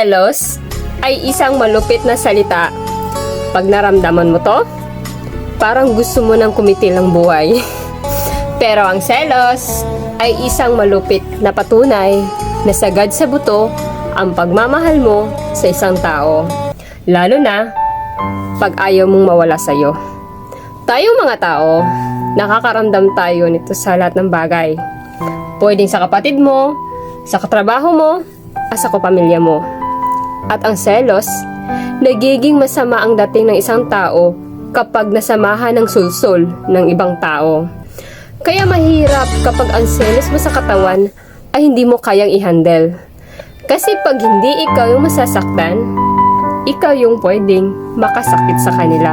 selos ay isang malupit na salita. Pag naramdaman mo to, parang gusto mo nang kumitil ang buhay. Pero ang selos ay isang malupit na patunay na sagad sa buto ang pagmamahal mo sa isang tao. Lalo na pag ayaw mong mawala sa'yo. Tayong mga tao, nakakaramdam tayo nito sa lahat ng bagay. Pwedeng sa kapatid mo, sa katrabaho mo, at sa kapamilya mo. At ang selos, nagiging masama ang dating ng isang tao kapag nasamahan ng sulsol ng ibang tao. Kaya mahirap kapag ang selos mo sa katawan ay hindi mo kayang i-handle. Kasi pag hindi ikaw yung masasaktan, ikaw yung pwedeng makasakit sa kanila.